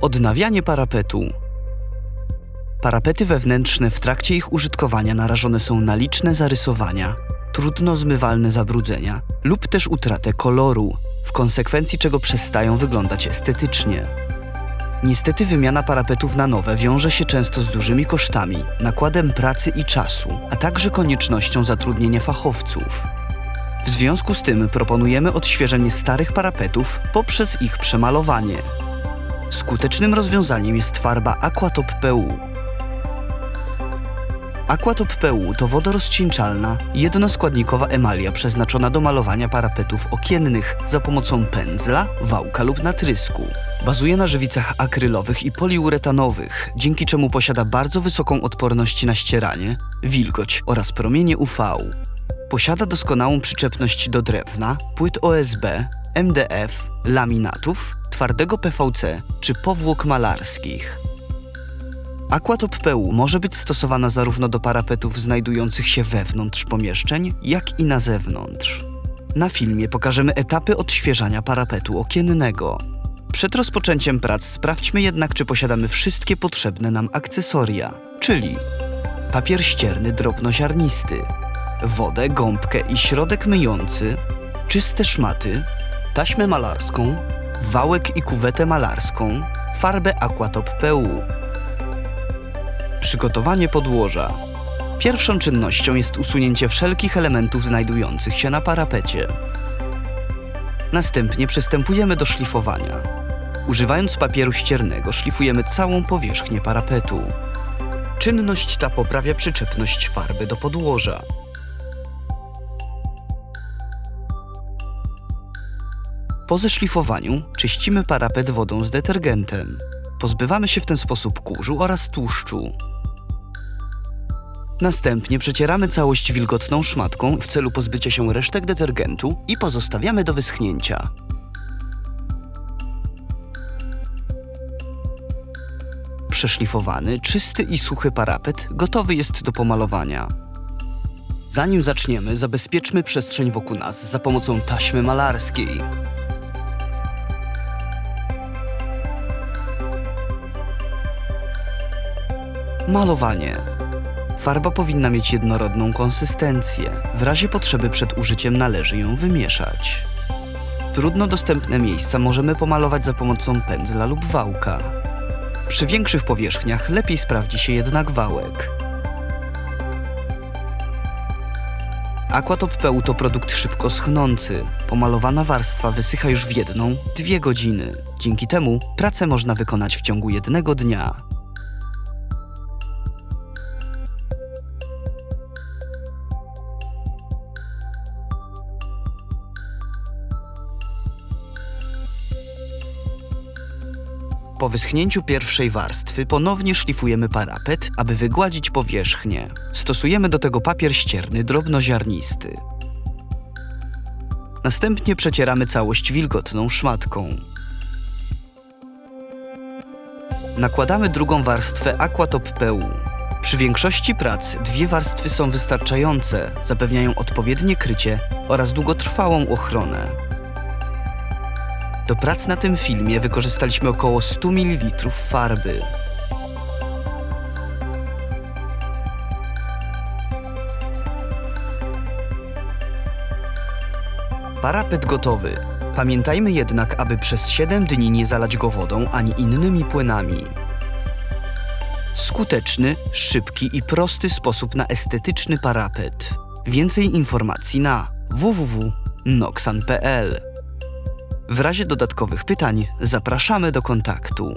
Odnawianie parapetu. Parapety wewnętrzne w trakcie ich użytkowania narażone są na liczne zarysowania, trudno zmywalne zabrudzenia lub też utratę koloru, w konsekwencji czego przestają wyglądać estetycznie. Niestety wymiana parapetów na nowe wiąże się często z dużymi kosztami, nakładem pracy i czasu, a także koniecznością zatrudnienia fachowców. W związku z tym proponujemy odświeżenie starych parapetów poprzez ich przemalowanie. Skutecznym rozwiązaniem jest farba Aquatop PU. Aquatop PU to wodorozcieńczalna, jednoskładnikowa emalia przeznaczona do malowania parapetów okiennych za pomocą pędzla, wałka lub natrysku. Bazuje na żywicach akrylowych i poliuretanowych, dzięki czemu posiada bardzo wysoką odporność na ścieranie, wilgoć oraz promienie UV. Posiada doskonałą przyczepność do drewna, płyt OSB, MDF, laminatów, twardego PVC czy powłok malarskich. Aquatop PU może być stosowana zarówno do parapetów znajdujących się wewnątrz pomieszczeń, jak i na zewnątrz. Na filmie pokażemy etapy odświeżania parapetu okiennego. Przed rozpoczęciem prac sprawdźmy jednak, czy posiadamy wszystkie potrzebne nam akcesoria, czyli papier ścierny drobnoziarnisty, wodę, gąbkę i środek myjący, czyste szmaty, taśmę malarską, wałek i kuwetę malarską, farbę Aquatop PU. Przygotowanie podłoża. Pierwszą czynnością jest usunięcie wszelkich elementów znajdujących się na parapecie. Następnie przystępujemy do szlifowania. Używając papieru ściernego szlifujemy całą powierzchnię parapetu. Czynność ta poprawia przyczepność farby do podłoża. Po zeszlifowaniu czyścimy parapet wodą z detergentem. Pozbywamy się w ten sposób kurzu oraz tłuszczu. Następnie przecieramy całość wilgotną szmatką w celu pozbycia się resztek detergentu i pozostawiamy do wyschnięcia. Przeszlifowany, czysty i suchy parapet gotowy jest do pomalowania. Zanim zaczniemy, zabezpieczmy przestrzeń wokół nas za pomocą taśmy malarskiej. Malowanie. Farba powinna mieć jednorodną konsystencję. W razie potrzeby przed użyciem należy ją wymieszać. Trudno dostępne miejsca możemy pomalować za pomocą pędzla lub wałka. Przy większych powierzchniach lepiej sprawdzi się jednak wałek. Aquatop PU to produkt szybko schnący. Pomalowana warstwa wysycha już w jedną, dwie godziny. Dzięki temu pracę można wykonać w ciągu jednego dnia. Po wyschnięciu pierwszej warstwy ponownie szlifujemy parapet, aby wygładzić powierzchnię. Stosujemy do tego papier ścierny drobnoziarnisty. Następnie przecieramy całość wilgotną szmatką. Nakładamy drugą warstwę Aquatop PU. Przy większości prac dwie warstwy są wystarczające, zapewniają odpowiednie krycie oraz długotrwałą ochronę. Do prac na tym filmie wykorzystaliśmy około 100 ml farby. Parapet gotowy. Pamiętajmy jednak, aby przez 7 dni nie zalać go wodą ani innymi płynami. Skuteczny, szybki i prosty sposób na estetyczny parapet. Więcej informacji na www.noxan.pl w razie dodatkowych pytań zapraszamy do kontaktu.